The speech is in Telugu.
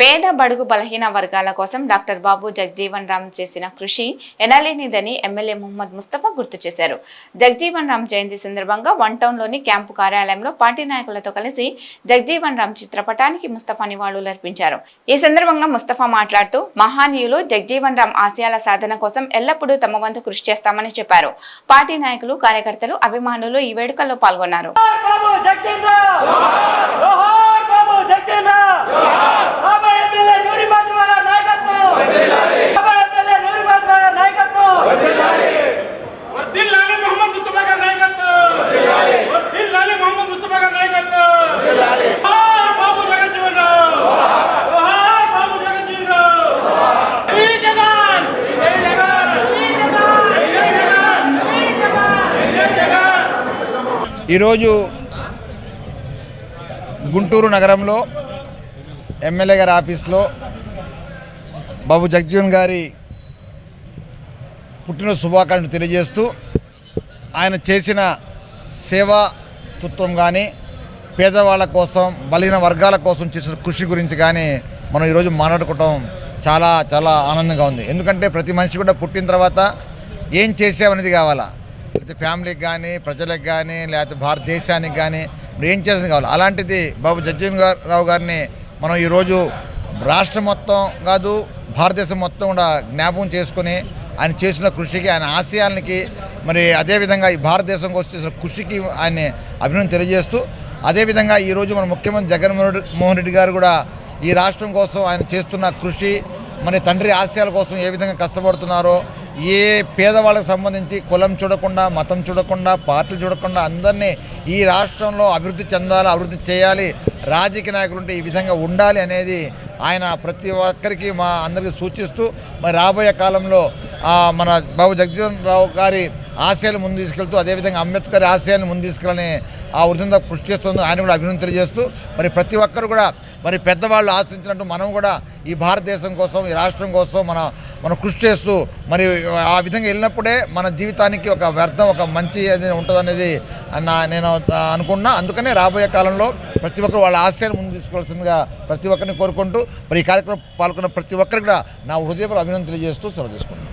పేద బడుగు బలహీన వర్గాల కోసం డాక్టర్ బాబు జగ్జీవన్ రామ్ చేసిన కృషి ఎనలేనిదని ఎమ్మెల్యే ముహమ్మద్ ముస్తఫా గుర్తు చేశారు. జగ్జీవన్ రామ్ జయంతి సందర్భంగా వన్ టౌన్లోని క్యాంపు కార్యాలయంలో పార్టీ నాయకులతో కలిసి జగ్జీవన్ రామ్ చిత్రపటానికి ముస్తఫా నివాళులర్పించారు ఈ సందర్భంగా ముస్తఫా మాట్లాడుతూ మహానీయులు జగ్జీవన్ రామ్ ఆశయాల సాధన కోసం ఎల్లప్పుడూ తమ వంతు కృషి చేస్తామని చెప్పారు. పార్టీ నాయకులు కార్యకర్తలు అభిమానులు ఈ వేడుకల్లో పాల్గొన్నారు. ఈరోజు గుంటూరు నగరంలో ఎమ్మెల్యే గారి ఆఫీస్లో బాబు జగ్జీవన్ గారి పుట్టిన శుభాకాంక్షలు తెలియజేస్తూ ఆయన చేసిన సేవాతృత్వం కానీ పేదవాళ్ళ కోసం బలహీన వర్గాల కోసం చేసిన కృషి గురించి కానీ మనం ఈరోజు మాట్లాడుకోవటం చాలా చాలా ఆనందంగా ఉంది. ఎందుకంటే ప్రతి మనిషి కూడా పుట్టిన తర్వాత ఏం చేసామనేది కావాలా? లేకపోతే ఫ్యామిలీకి కానీ ప్రజలకు కానీ లేకపోతే భారతదేశానికి కానీ ఇప్పుడు ఏం చేసింది కావాలి? అలాంటిది బాబు జగ్జీవన్ రావు గారిని మనం ఈరోజు రాష్ట్రం మొత్తం కాదు భారతదేశం మొత్తం కూడా జ్ఞాపకం చేసుకొని ఆయన చేసిన కృషికి ఆయన ఆశయాలకి మరి అదేవిధంగా ఈ భారతదేశం కోసం చేసిన కృషికి ఆయన అభినందన తెలియజేస్తూ అదేవిధంగా ఈరోజు మన ముఖ్యమంత్రి జగన్మోహన్ మోహన్ రెడ్డి గారు కూడా ఈ రాష్ట్రం కోసం ఆయన చేస్తున్న కృషి మన తండ్రి ఆశయాల కోసం ఏ విధంగా కష్టపడుతున్నారో ఏ పేదవాళ్ళకి సంబంధించి కులం చూడకుండా మతం చూడకుండా పార్టీలు చూడకుండా అందరినీ ఈ రాష్ట్రంలో అభివృద్ధి చెందాలి అభివృద్ధి చేయాలి రాజకీయ నాయకులు ఉంటే ఈ విధంగా ఉండాలి అనేది ఆయన ప్రతి ఒక్కరికి మా అందరికీ సూచిస్తూ మరి రాబోయే కాలంలో మన బాబు జగజీవన్ రావు గారి ఆశయాలు ముందు తీసుకెళ్తూ అదేవిధంగా అంబేద్కర్ ఆశయాలను ముందు తీసుకెళ్ళని ఆ వృద్ధంగా కృషి చేస్తుందో ఆయన కూడా అభివృద్ధి తెలియజేస్తూ మరి ప్రతి ఒక్కరు కూడా మరి పెద్దవాళ్ళు ఆశించినట్టు మనం కూడా ఈ భారతదేశం కోసం ఈ రాష్ట్రం కోసం మన మనం కృషి చేస్తూ మరి ఆ విధంగా వెళ్ళినప్పుడే మన జీవితానికి ఒక వ్యర్థం ఒక మంచి అనేది ఉంటుందనేది నా నేను అనుకున్నా అందుకనే రాబోయే కాలంలో ప్రతి ఒక్కరు వాళ్ళ ఆశయాన్ని ముందు తీసుకోవాల్సిందిగా ప్రతి ఒక్కరిని కోరుకుంటూ మరి ఈ కార్యక్రమం పాల్గొన్న ప్రతి ఒక్కరికి కూడా నా హృదయపూర్వక అభినందన తెలియజేస్తూ సెలవు తీసుకుంటున్నాను.